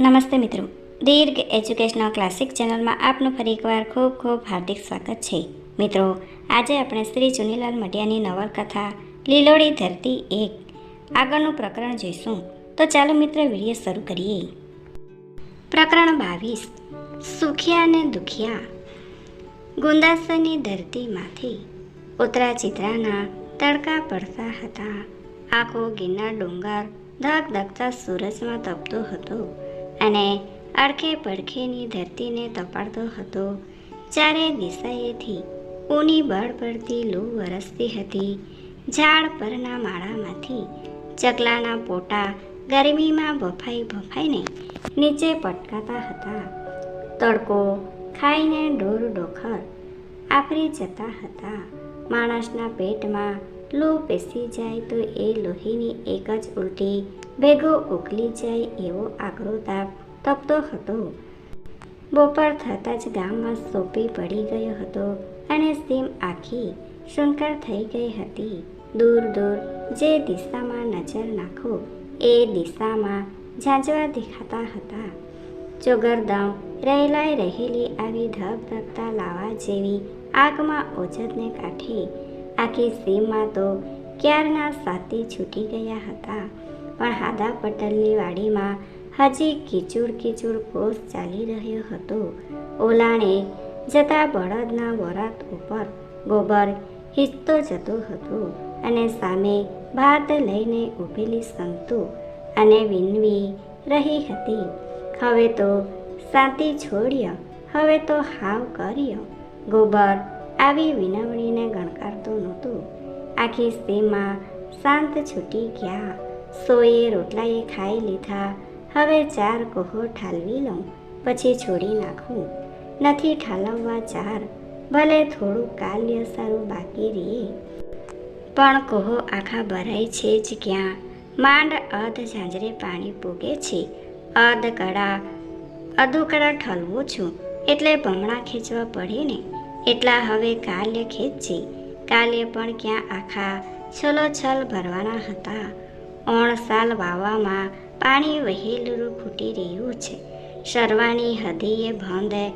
નમસ્તે મિત્રો. દીર્ઘ educational classic ચેનલમાં આપનું ફરી એકવાર ખૂબ ખૂબ હાર્દિક સ્વાગત છે. મિત્રો, આજે આપણે શ્રી ચુનીલાલ મટિયાની નવલકથા, લીલોડી ધરતી એક, આગળનું પ્રકરણ જોઈશું. તો ચાલો મિત્ર, વીડિયો શરૂ કરીએ. પ્રકરણ બાવીસ, સુખિયા ને દુખિયા. ગુંદાસની ધરતીમાંથી ઉતરા ચિત્રાના તડકા પડતા હતા. આખો ગિરનાર ડુંગર ધક ધકતા સૂરજમાં તપતો હતો. અને અડખે પડખેની ધરતીને તપાડતો હતો. ચારે દિશાએથી ઊની બળ પડતી લૂ વરસતી હતી. ઝાડ પરના માળામાંથી ચકલાના પોટા ગરમીમાં બફાઈ બફાઈને નીચે પટકાતા હતા. તડકો ખાઈને ઢોર ડોખર આફરી જતા હતા. માણસના પેટમાં લૂ પેસી જાય તો એ લોહીની એક જ ઉલટી ભેગો ઉકલી જાય એવો આકરો તાપ તપતો હતો. બપોર થતાં જ ગામમાં સોપી પડી ગયો હતો અને સીમ આખી શંકર થઈ ગઈ હતી. દૂર દૂર જે દિશામાં નજર નાખો, એ દિશામાં ઝાંઝવા દેખાતા હતા. ચોગરદમ રહેલાઈ રહેલી આવી ધગધગતા લાવા જેવી આગમાં ઓજતને કાંઠે આખી સીમમાં તો ક્યારના સાથી છૂટી ગયા હતા. પણ હાદા પટેલની વાડીમાં હજી કીચુડ કીચુડ કોષ ચાલી રહ્યો હતો. ઓલાણે જતા બળદના વરાત ઉપર ગોબર હિંચતો જતો હતો અને સામે ભાત લઈને ઊભેલી સંતુ અને વિનવી રહી હતી. હવે તો શાંતિ છોડ્યો, હવે તો હાવ કર્યો. ગોબર આવી વિનવણીને ગણકારતો નહોતો. આખી સીમમાં શાંત છૂટી ગયા. સોએ રોટલાએ ખાઈ લીધા. હવે ચાર કોહો ઠાલવી લઉં, પછી છોડી નાખું. નથી ઠાલવવા ચાર, ભલે થોડું કાલ્ય સારું બાકી રહે. પણ કોહો આખા ભરાય છે જ ક્યાં? માંડ અધ ઝાંઝરે પાણી પૂગે છે. અધ કડા અધુકડા ઠલવું છું, એટલે ભમણા ખેંચવા પડે ને. એટલા હવે કાલ્ય ખેંચી. કાલે પણ ક્યાં આખા છલોછલ ભરવાના હતા. ઓણ સાલ વાવામાં પાણી વહેલું ફૂટી રહ્યું છે. શરવાની હદીએ બંધ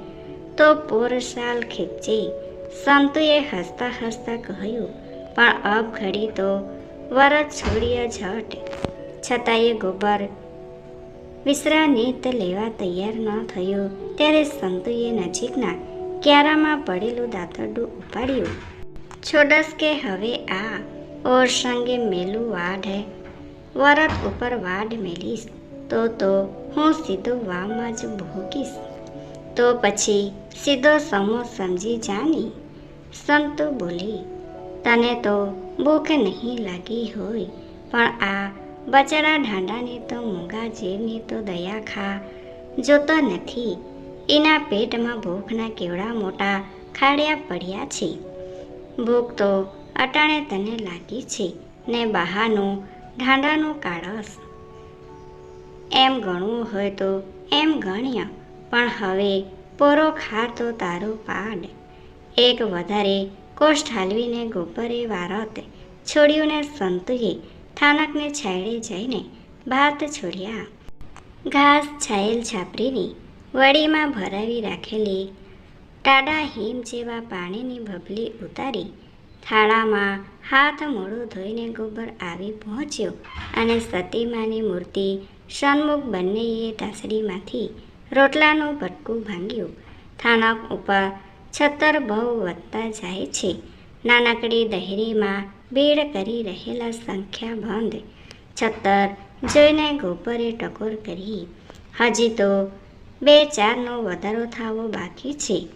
તો પોર સાલ ખેંચી સંતુએ હસતા હસતા કહ્યું, પણ અબ ઘડી તો વરત છોડીએ ઝટ. છતાંય ગોબર વિશ્રાનિત લેવા તૈયાર ન થયો. ત્યારે સંતુએ નજીકના ક્યારામાં પડેલું દાંતરડું ઉપાડ્યું. છોડસ કે હવે આ ઓર સંગે મેલું વાઢ. વરત ઉપર વાઢ મેલીશ. તો તો હું સીધો વાવમાં જ ભોગીશ. તો પછી સીધો સમો સમજી જાની. સંતો બોલી, તને તો ભૂખ નહીં લાગી હોય, પણ આ બચડા ઢાંડાની તો મૂંગા જીવની તો દયા ખા. જોતો નથી, એના પેટમાં ભૂખના કેવડા મોટા ખાડિયા પડ્યા છે. ભૂખ તો અટાણે તને લાગી છે, ને બહારનું ઢાંડાનું કાળસ એમ ગણવું હોય તો એમ ગણ્યા, પણ હવે પોરો ખાર તો તારો પાડ. એક વધારે કોષ ઠાલવીને ગોપરે વારત છોડ્યુંને સંતુએ થાનકને છાયડે જઈને ભાત છોડ્યા. ઘાસ છાયેલ છાપરીની વડીમાં ભરાવી રાખેલી ટાડા હિમ જેવા પાણીની ભભલી ઉતારી થાળામાં હાથ મોડું ધોઈને ગોબર આવી પહોંચ્યો અને સતીમાની મૂર્તિ સન્મુખ બંનેએ તાસડીમાંથી રોટલાનું ભટકું ભાંગ્યું. થાનક ઉપર છતર બહુ વધતા જાય છે. નાનકડી દહેરીમાં ભીડ કરી રહેલા સંખ્યાબંધ છતર જોઈને ગોબરે ટકોર કરી. હજી તો બે ચારનો વધારો થવો બાકી છે.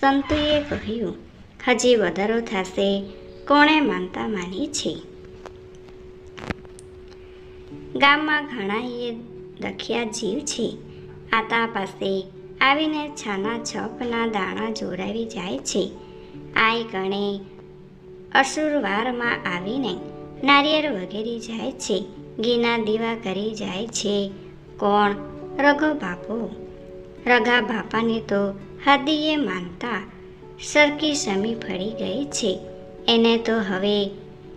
સંતુએ કહ્યું હજી વધારો થશે, કોણે માનતા માની છે? ગામમાં ઘણાએ દખિયા જીવ છે. આતા પાસે આવીને છાના છપના દાણા જોડાવી જાય છે. આય ગણે અસુરવારમાં આવીને નારિયેળ વગેરે જાય છે. ઘીના દીવા કરી જાય છે. કોણ? રઘો બાપો. રગા બાપાને તો હદીએ માનતા સરકી સમી ફળી ગઈ છે. એને તો હવે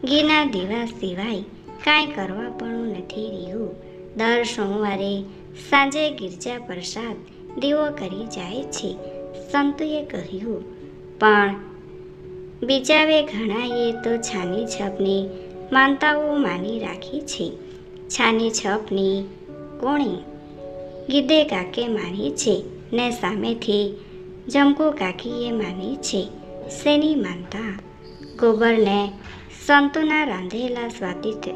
ઘીના દીવા સિવાય કાંઈ કરવા પણ નથી રહ્યું. દર સોમવારે સાંજે ગિરજા પ્રસાદ દીવો કરી જાય છે. સંતુએ કહ્યું, પણ બીજાવે ઘણાએ તો છાની છપની માનતાઓ માની રાખી છે. છાની છપની કોણે ગીદે કાકે માની છે ને સામેથી જમકુ કાકીએ માની છે, શેની માનતા? ગોબરને સંતોના રાંધેલા સ્વાદિષ્ટ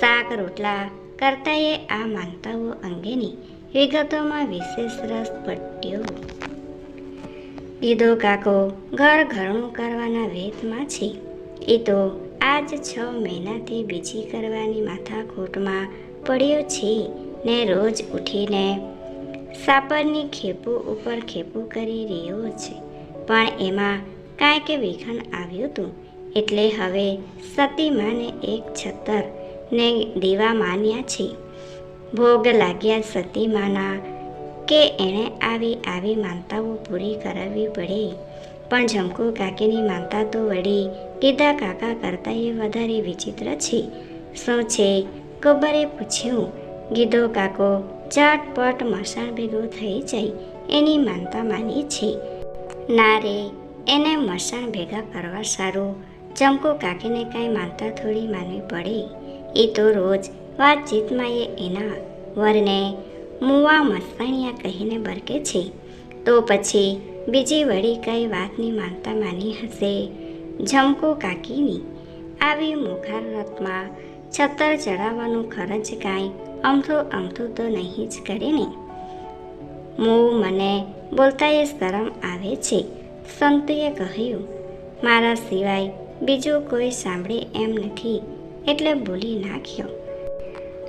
શાક રોટલા કરતાંએ આ માનતાઓ અંગેની વિગતોમાં વિશેષ રસ પડ્યો દીદો કાકો ઘર ઘરણું કરવાના વેતમાં છે. એ તો આજ છ મહિનાથી બીજી કરવાની માથાકૂટમાં પડ્યો છે ને રોજ ઉઠીને સાપરની ખેપું ઉપર ખેપું કરી રહ્યો છે. પણ એમાં કાંઈક વિઘન આવ્યું હતું. એટલે હવે સતીમાને એક છત્તર ને દીવા માન્યા છે. ભોગ લાગ્યા સતીમાના કે એણે આવી આવી માનતાઓ પૂરી કરાવવી પડે. પણ ઝમકુ કાકીની માનતા તો વળી ગીધા કાકા કરતાં એ વધારે વિચિત્ર છે. શું છે? ગોબરે પૂછ્યું. ગીધો કાકો ઝટપટ મસણ ભેગું થઈ જાય, એની માનતા માની છે. ના રે, એને મસાણ ભેગા કરવા સારું. ચમકો કાકીને કાંઈ માનતા થોડી માનવી પડે. એ તો રોજ વાતચીતમાં એ એના વરને મુવા મસ્તાણિયા કહીને બરકે છે. તો પછી બીજી વળી કઈ વાતની માનતા માની હશે. ઝમકો કાકીની. આવી મુખારતમાં છત્તર ચડાવવાનું ખર્ચ કાંઈ અમથું અમથું તો નહીં જ કરે ને. મને બોલતા એ શરમ આવે છે. સંતુએ કહ્યું, મારા સિવાય બીજું કોઈ સાંભળે એમ નથી. એટલે બોલી નાખ્યો.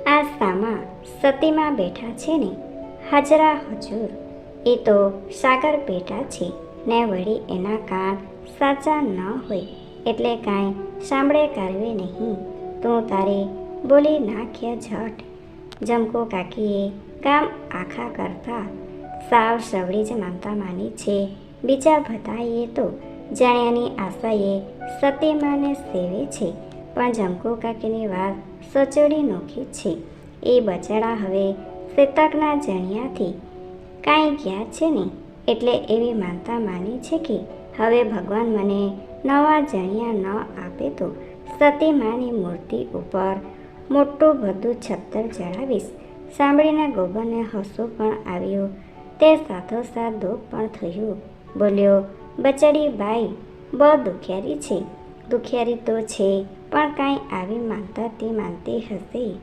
આ સામા સતીમાં બેઠા છે ને. હાજરા હજુર. એ તો સાગર પેટા છે. ને વળી એના કાન સાચા ન હોય. એટલે કાંઈ સાંભળે કરવે નહીં. તું તારે બોલી નાખ્યા ઝટ. જમકો કાકીએ કામ આખા કરતા સાવ સવળી જ માનતા માની છે. બીજા બધાએ તો જાણ્યાની આશાએ સતીમાને સેવે છે, પણ જમકો કાકીની વાત સચોડી નોખી છે. એ બચાડા હવે શેતકના જણિયાથી કાંઈ ગયા છે ને? એટલે એવી માનતા માની છે કે હવે ભગવાન મને નવા જણિયા ન આપે તો સતીમાની મૂર્તિ ઉપર મોટું બધું છત્તર ચડાવીશ. સાંભળીને ગોબરને હસવું પણ આવ્યું. તે સાથોસાથ દુઃખ પણ થયું. બોલ્યો, બચડી બાઈ બહુ દુખિયારી છે. દુખિયારી તો છે, પણ કાંઈ આવી માનતા તે માનતી હશે.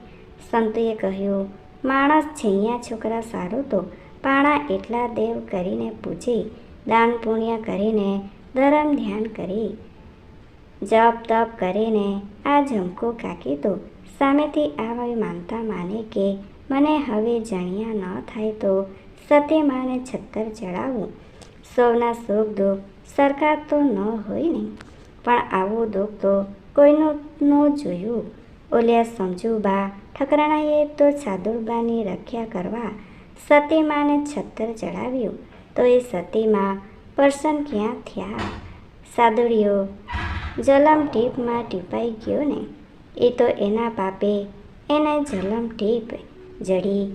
સંતોએ કહ્યું, માણસ છૈયા છોકરા સારું તો, પાણા એટલા દેવ કરીને પૂછે દાન પુણ્ય કરીને, ધરમ ધ્યાન કરી. જપ તપ કરીને, આ ઝમકો કાકી તો સામેથી આવી માનતા માને કે, મને હવે જણિયા ન થાય તો સતી માને છત્તર ચડાવું સૌના સુખ દુઃખ સરખા તો ન હોય ને. પણ આવું દુઃખ તો કોઈનું ન જોયું. ઓલ્યા સમજુબા, ઠકરાણાએ તો સાદુરબાની રક્ષા કરવા સતીમાને છત્તર ચડાવ્યું. તો એ સતીમાં પર્સન ક્યાં થયા? સાદુડીઓ જલમ ટીપમાં ટીપાઈ ગયો ને. એ તો એના પાપે એને જલમ ટીપ જડી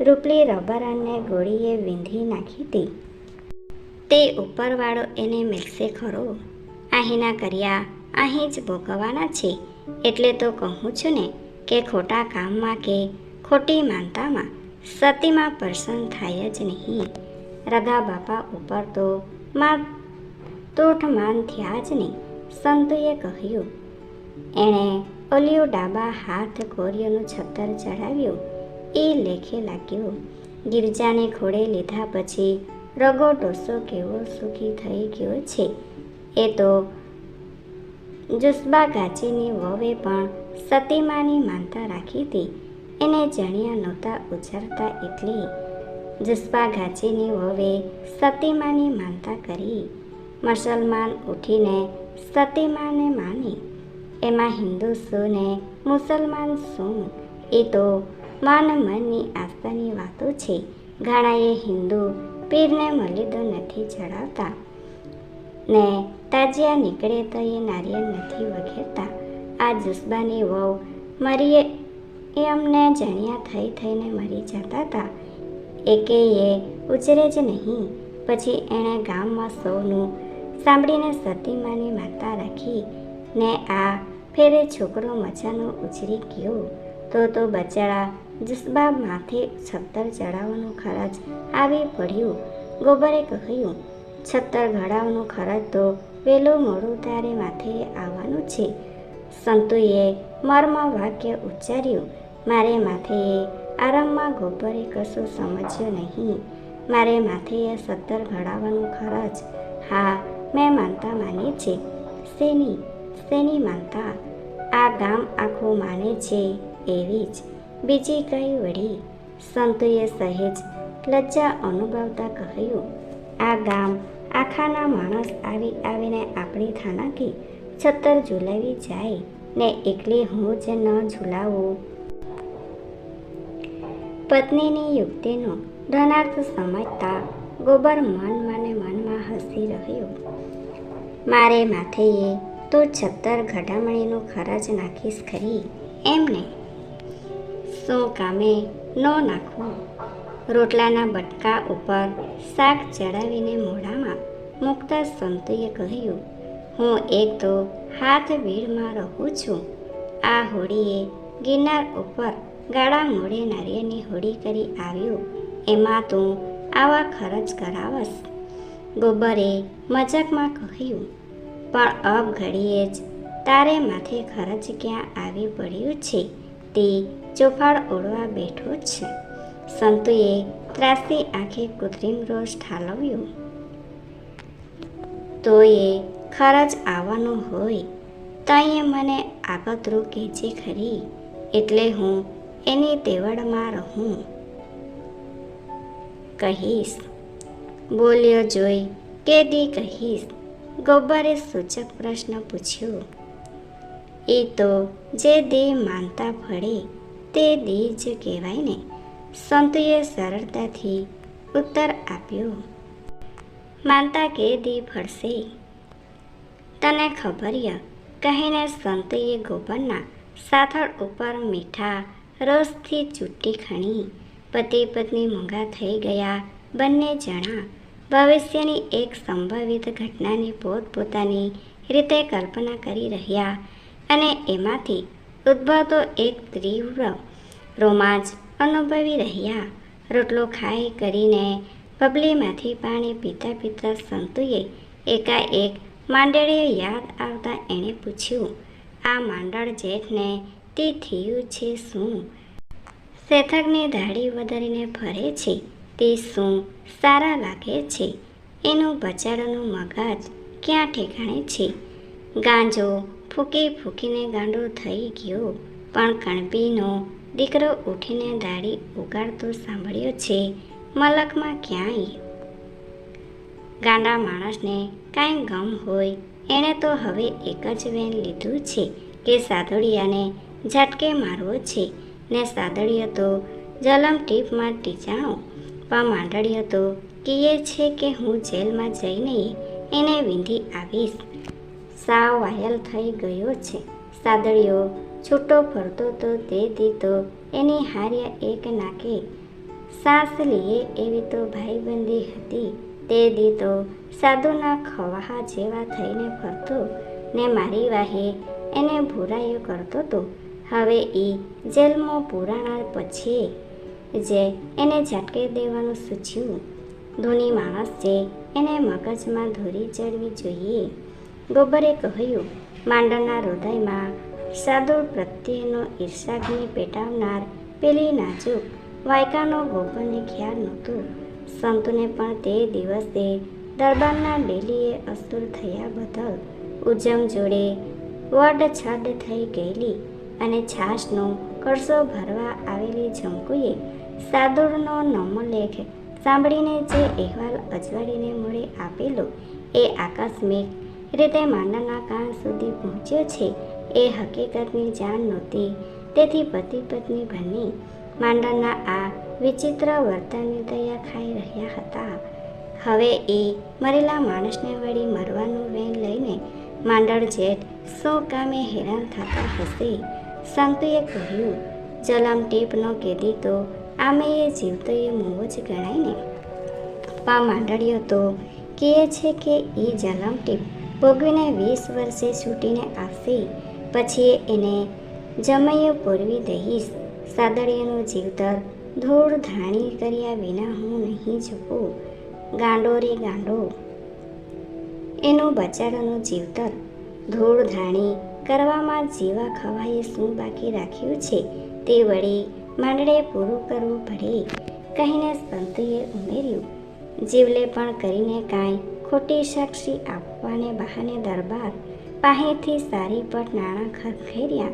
રૂપલી રબર અને ગોળીએ વીંધી નાખી હતી તે ઉપરવાળો એને મેલશે ખરો. અહીંના કર્યા અહીં જ ભોગવવાના છે. એટલે તો કહું છું ને કે ખોટા કામમાં કે ખોટી માનતામાં સતીમાં પ્રસન્ન થાય જ નહીં. રગા બાપા ઉપર તો માં તૂઠ માન થયા જ નહીં. સંતોએ કહ્યું એણે ઓલિયો ડાબા હાથ કોરિયોનું છત્તર ચડાવ્યું એ લેખે લાગ્યો, ગિરજાને ખોડે લીધા પછી રગો ડોસો કેવો સુખી થઈ ગયો છે. એ તો જુસ્બા ગાચીની વવે પણ સતીમાની માનતા રાખી હતી. એને જણ્યા નહોતા ઉછરતા એટલે. જુસ્બા ગાચીની વવે સતીમાની માનતા કરી. મુસલમાન ઉઠીને સતીમાને માની. એમાં હિન્દુ શું ને મુસલમાન શું? એ તો માન મનની આસ્થાની વાતો છે. ઘણાએ હિન્દુ પીરને મલિદો નથી ચડાવતા ને તાજિયા નીકળે તો એ નારિયેળ નથી વઘેરતા. આ જુસ્બાની વહુ મરીએ એ અમને જણ્યા થઈ થઈને મરી જતા હતા એકેય ઉછરે જ નહીં. પછી એણે ગામમાં સૌનું સાંભળીને સતીમાની માતા રાખી ને આ ફેરે છોકરો મજાનો ઉછરી ગયો. તો તો બચારા જસબા માથે છત્તર ચડાવવાનું ખર્ચ આવી પડ્યું. ગોબરે કહ્યું, છત્તર ઘડાવવાનું ખર્ચ તો વેલો મોડું તારે માથે આવવાનું છે. સંતુએ મર્મ વાક્ય ઉચ્ચાર્યું, મારે માથે આરામમાં ગોબરે કશું સમજ્યું નહીં. મારે માથે સત્તર ઘડાવવાનું ખર્ચ હા, મેં માનતા માની છે શેની શેની માનતા આ ગામ આખું માને છે એવી જ બીજી કઈ વળી સંતુએ સહેજ લજ્જા અનુભવતા કહ્યું, આ ગામ આખાના માણસ આવી આવીને આપણી થાનાકી છત્તર ઝુલાવી જાય ને એકલી હું જ ન ઝુલાવું. પત્નીની યુક્તિનો ધનાર્થ સમજતા ગોબર મન મને મનમાં હસી રહ્યો, મારે માથેએ તો છત્તર ઘડામણીનું ખરચ નાખીશ ખરી? એમને? શું કામે ન નાખવું? રોટલાના બટકા ઉપર શાક ચડાવીને મોઢામાં મૂકતા સંતુએ કહ્યું, હું એક તો હાથ ભીડમાં રહું છું. આ હોડીએ ગિરનાર ઉપર ગાળા મોડે નારિયેળની હોડી કરી આવ્યો. એમાં તું આવા ખર્ચ કરાવસ ગોબરે મજાકમાં કહ્યું પણ અબ ઘડીએ જ તારે માથે ખરજ ક્યાં આવી પડ્યું છે? તે ચોફાડ ઓળવા બેઠો છે. સંતુએ ત્રાસી આંખે કૃત્રિમ રોષ ઠાલવ્યો. તો એ ખરચ આવવાનું હોય, તઈએ મને આગતરું કહેજે ખરી, એટલે હું એની તેવડમાં રહું. કહીશ. બોલ્યો જોઈ કે દી કહીશ ગોબરે સૂચક પ્રશ્ન પૂછ્યો. એ તો જે દે માનતા ફળે, તે દે જ કહેવાય ને, સંતુએ સરળતાથી ઉત્તર આપ્યો. માનતા કે દી ફળશે? તને ખબરિય કહીને સંતુએ ગોબરના સાથળ ઉપર મીઠા રસથી ચૂંટી ખણી. પતિ પત્ની મોંઘા થઈ ગયા બંને જણા ભવિષ્યની એક સંભવિત ઘટનાની પોતપોતાની રીતે કલ્પના કરી રહ્યા અને એમાંથી ઉદ્ભવતો એક તીવ્ર રોમાંચ અનુભવી રહ્યા. રોટલો ખાઈ કરીને પબલીમાંથી પાણી પીતા પીતા સંતુએ એકાએક માંડળીએ યાદ આવતા એણે પૂછ્યું, આ માંડળ જેઠને તે થયું છે શું? શેથકની દાઢી વધારીને ફરે છે? તે શું સારા લાગે છે. એનું બચારાનું મગજ ક્યાં ઠેકાણે છે? ગાંજો ફૂકી ફૂકીને ગાંડો થઈ ગયો. પણ કણબીનો દીકરો ઉઠીને દાઢી ઉગાડતો સાંભળ્યો છે, મલકમાં ક્યાંય? ગાંડા માણસને કાંઈ ગમ હોય, એણે તો હવે એક જ વેન લીધું છે કે સાદળિયાને ઝટકે મારવો છે. ને સાદડીયો તો જલમ ટીપમાં ટીચાણો પણ માંડળ્યો તો કીએ છે કે હું જેલમાં જઈને એને વીંધી આવીશ. સાવ વાયલ થઈ ગયો છે. સાદડીયો છૂટો ફરતો તો તે દીતો એની હાર્યા એક નાકે સાસ લીએ એવી તો ભાઈબંધી હતી. તે દીતો સાધુના ખવાહા જેવા થઈને ફરતો ને મારી વાહે એને ભૂરાયો કરતો તો. હવે એ જેલમાં પુરાણા પછી જે એને ઝટકે દેવાનું સૂચ્યું. ધોની માણસ છે, એને મગજમાં ધોરી ચડવી જોઈએ. ગોબરે કહ્યું, માંડળના હૃદયમાં સાધુ પ્રત્યેનો ઈર્ષાગ્નિ પેટાવનાર પેલી નાજુક વાયકાનો ગોબરને ખ્યાલ નહોતો. સંતોને પણ તે દિવસે દરબારના ડેલીએ અસુર થયા બદલ ઉજમ જોડે વડ છડ થઈ ગયેલી અને છાશનો કરસો ભરવા આવેલી જંકુએ સાદુરનો નમોલેખ સાંભળીને જે અહેવાલ અજવાળીને મોડે આપેલો, એ આકસ્મિક રીતે માંડના કાન સુધી પહોંચ્યો છે. એ હકીકતની જાણ નહોતી. તેથી પતિ પત્ની બંને માંડાના આ વિચિત્ર વર્તનની દયા ખાઈ રહ્યા હતા. હવે એ મરેલા માણસને વળી મરવાનું વેન લઈને માંડળ જેઠ સો કામે હેરાન થતા હશે. સંતુએ કહ્યું, જલમ ટીપનો કેદી તો આમે એ જીવતો એ મોવો જ ગણાય ને. પા માંડળીઓ તો કહે છે કે એ જલમ ટીપ. ભોગવીને વીસ વર્ષે છૂટીને આવશે. પછી એને જમૈયો પૂરવી દઈશ. સાદળીયાનું જીવતર ધૂળ ધાણી કર્યા વિના હું નહીં ઝૂકું ગાંડો રે ગાંડો. એનું બચાડવાનું જીવતર ધૂળ ધાણી કરવામાં જીવા ખવાએ શું બાકી રાખ્યું છે? તે વળી માંડળે પૂરું કરવું પડે, કહીને સંતુએ ઉમેર્યું. જીવલે પણ કરીને કાંઈ ખોટી સાક્ષી આપવાને બહાને દરબાર પાસેથી સારી પટ નાણાં ખરખેર્યા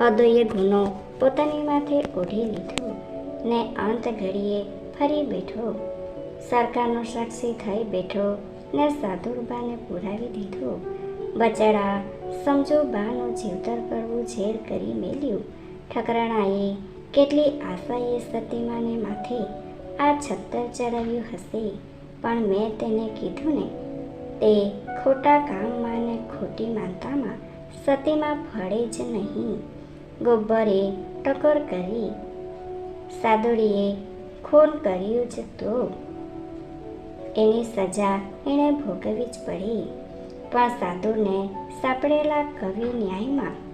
હૃદયે ગુનો પોતાની માથે ઓઢી લીધો ને અંત ઘડીએ ફરી બેઠો. સરકારનો સાક્ષી થઈ બેઠો ને સાધુબાને પુરાવી દીધો. બચાડા સમજો બાનું જીવતર કરવું ઝેર કરી મેલ્યું. ઠકરાણાએ કેટલી આશાએ સતીમાને માથે આ છત્તર ચડાવ્યું હશે. પણ મેં તેને કીધું ને, તે ખોટા કામમાં ને ખોટી માનતામાં સતીમાં ફળે જ નહીં. ગોબરે ટકોર કરી, સાદુડીએ ખૂન કર્યું જ તો. એની સજા એણે ભોગવવી જ પડી. પણ સાધુને સાંપડેલા કવિ ન્યાયમાં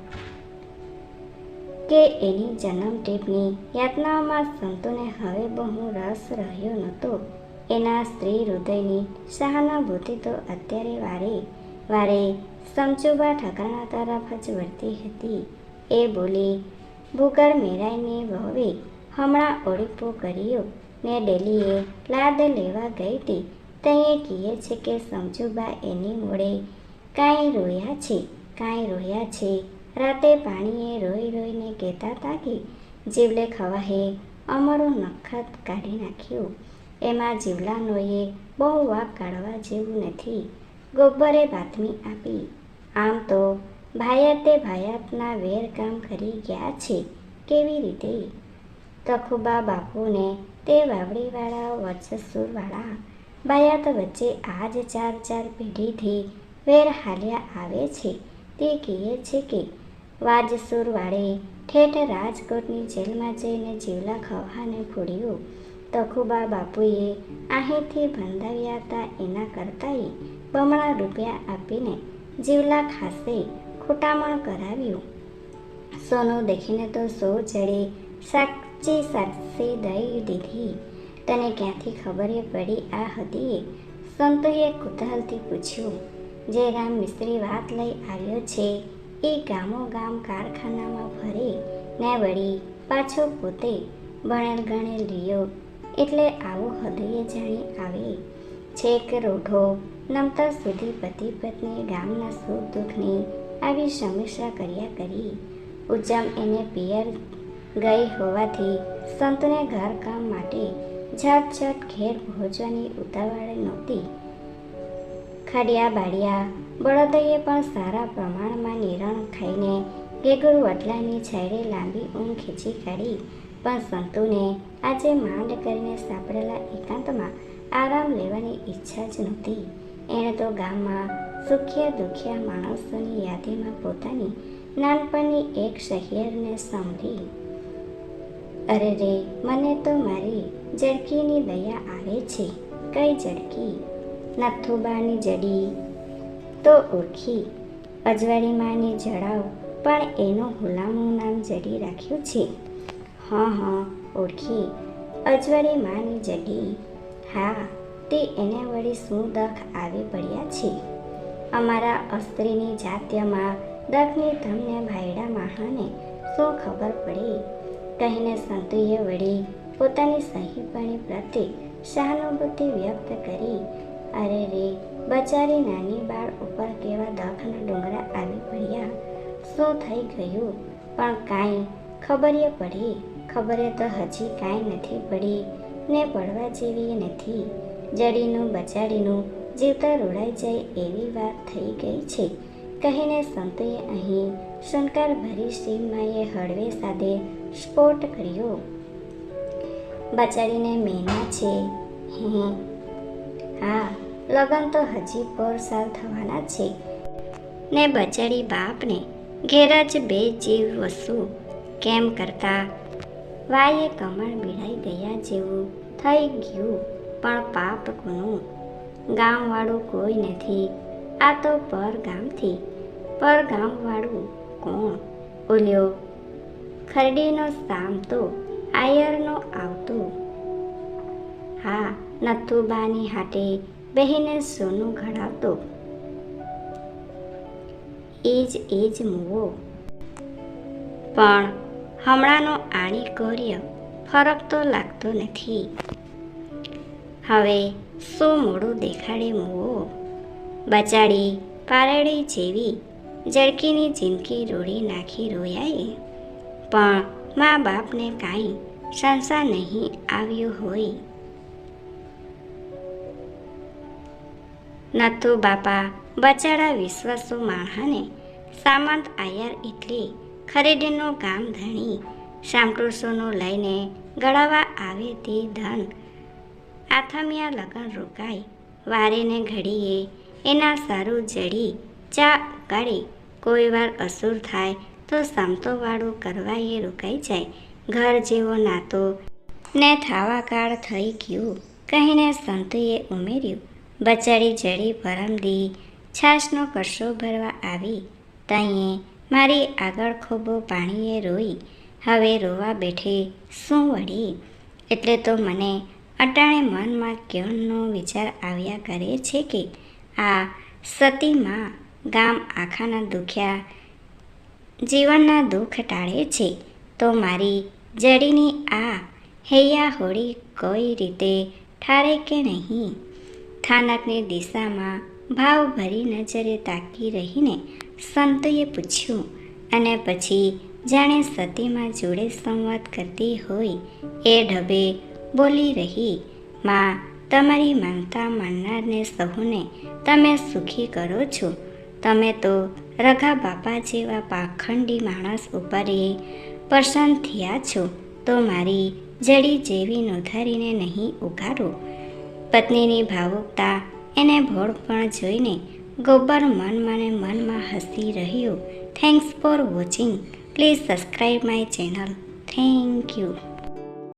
કે એની જન્મ ટીપની યાતનાઓમાં સંતોને હવે બહુ રસ રહ્યો નહોતો. એના સ્ત્રી હૃદયની સહાનુભૂતિ તો અત્યારે વારે વારે સમચુબા ઠકરાણા તરફ જ વળતી હતી. એ બોલી, ભૂગર મેરાઈને વહવે હમણાં ઓળીપો કર્યો. ને ડેલીએ લાદ લેવા ગઈ હતી તઈએ કહે છે કે સમજુબા એની મોડે કાંઈ રોયા છે, કાંઈ રોયા છે. રાતે પાણીએ રોઈ રોઈને કહેતા તાકી જીવલે ખવાહે અમારું નખત કાઢી નાખ્યું. એમાં જીવલાનોએ બહુ વાક કાઢવા જેવું નથી. ગોબરે બાતમી આપી. આમ તો ભાયાતે ભાયાતના વેરકામ કરી ગયા છે. કેવી રીતે? તખુબા બાપુને તે વાવડીવાળા વચ્ચસુરવાળા બાયાત વચ્ચે આજ ચાર ચાર પેઢીથી વેર હાલ્યા આવે છે. તે કહે છે કે વાજસુરવાળે ઠેઠ રાજકોટની જેલમાં જઈને જીવલા ખવાને ફોડ્યું તખુબા બાપુએ અહીંથી બંધાવ્યા હતા એના કરતાંય બમણા રૂપિયા આપીને જીવલા ખાસે ખોટામણ કરાવ્યું. સોનું દેખીને તો સો જડે સાચી સાચી દઈ દીધી. તને ક્યાંથી ખબર પડી આ હતી સંતોએ કુતૂહલથી પૂછ્યું. જે રામ મિસ્ત્રી વાત લઈ આવ્યો છે. એ ગામો ગામ કારખાનામાં ફરે ને વળી પાછો પોતે ભણેલ ગણેલ રહ્યો. એટલે આવું હૃદયે જાણી આવે. છેક રોઢો નમતા સુધી પતિ પત્ની ગામના સુખ દુઃખની આવી સમીક્ષા કર્યા કરી. ઉજ્જમ એને પિયર ગઈ હોવાથી સંતને ઘરકામ માટે ઝટ ઝટ ઘેર પહોંચવાની ઉતાવળ નહોતી. ખડિયા બાડિયા બળદોએ પણ સારા પ્રમાણમાં નિરણ ખાઈને ગેગુર વડલાની છેડે લાંબી ઊંઘ ખેંચી કાઢી. પણ સંતુને આજે માંડ કરીને સાંપડેલા એકાંતમાં આરામ લેવાની ઈચ્છા જ નહોતી. એણે તો ગામમાં સુખ્યા દુખ્યા માણસોની યાદીમાં પોતાની નાનપણની એક શહેરને સાંભળી. અરે રે મને તો મારી જડકીની દયા આવે છે, કઈ જડકી નથુબાની જડી. તો ઓળખી. અજવાળી માની જડાવ પણ એનું હુલામું નામ જડી રાખ્યું છે. હા હા, ઓળખી. અજવાળી માની જડી. હા, તે એને વળી શું દખ આવી પડ્યા છે? અમારા અસ્ત્રીની જાત્યમાં દખની તમને ભાયડા માહાને શું ખબર પડી? કહીને સંતુએ વળી પોતાની સહીપણી પ્રત્યે સહાનુભૂતિ વ્યક્ત કરી અરે રે, બચારી નાની બાળ ઉપર કેવા દખના ડુંગરા આવી પડ્યા? શું થઈ ગયું? પણ કાંઈ ખબરે પડી? ખબરે તો હજી કાંઈ નથી પડી. ને પડવા જેવી નથી. જડીનું બચાડીનું જીવતા રોડાઈ જાય એવી વાત થઈ ગઈ છે. કહીને સંતોએ અહીં શંકર ભરી શ્રીમાએ હળવે સાથે સ્ફોટ કર્યો. બચાડીને મેના છે. હે હા, લગન તો હજી પર સાલ થવાના છે. ને બચાડી બાપને ઘેર જ બે જીવ વસુ, કેમ કરતા? વાયે કમળ બીડાઈ ગયા જેવું થઈ ગયું, પણ પાપ કોનું? ગામવાળું કોઈ નથી, આ તો પર ગામથી. પર ગામવાળું કોણ? ઓલ્યો, ખરડીનો સામ તો આયરનો આવતો. હા નથુબાની હાટે બહેને સોનું ઘડાવતો એ જ એ જ મુવો પણ હમણાંનો આણી કોર્ય ફરક તો લાગતો નથી હવે શું મોડું દેખાડે મૂવો બચાડી પારડી જેવી જડકીની જિંદગી રોડી નાખી રોયાએ પણ મા બાપને કાંઈ સંસાર નહીં આવ્યો હોય નથુ બાપા બચાડા વિશ્વાસુ માણહાને સામંત આયર એટલે ખરીદીનું કામ ધણી સામટુસોનું લઈને ગળાવા આવે તે ધન. આથમિયા લગન રોકાય વારેને ઘડીએ એના સારું જડી ચા ઉગાડી કોઈ વાર અસુર થાય તો સામતોવાળું કરવાએ રોકાઈ જાય. ઘર જેવો નાતો ને થાવાકાળ થઈ ગયું. કહીને સંતોએ ઉમેર્યું બચાડી જડી પરમદી છાશનો કશો ભરવા આવી. તાઈએ મારી આગળ ખોબો પાણીએ રોઈ. હવે રોવા બેઠી શું વળી? એટલે તો મને અટાણે મનમાં ક્યોનો વિચાર આવ્યા કરે છે કે આ સતીમાં ગામ આખાના દુખ્યા, જીવનના દુઃખ ટાળે છે. તો મારી જડીની આ હૈયા હોળી કોઈ રીતે ઠારે કે નહીં? થાનકની દિશામાં ભાવ ભરી નજરે તાકી રહીને સંતોએ પૂછ્યું, અને પછી જાણે સતીમાં જોડે સંવાદ કરતી હોય એ ઢબે બોલી રહી, માં, તમારી માનતા માનનારને સહુને તમે સુખી કરો છો? તમે તો રઘા બાપા જેવા પાખંડી માણસ ઉપર એ પસંદ થયા છો, તો મારી જડી જેવી નોંધારીને નહીં ઉગાડો પત્નીની ભાવુકતા એને ભોળપણ જોઈને ગોબર મનમાં ને મનમાં હસી રહ્યો. Thanks for watching please subscribe my channel thank you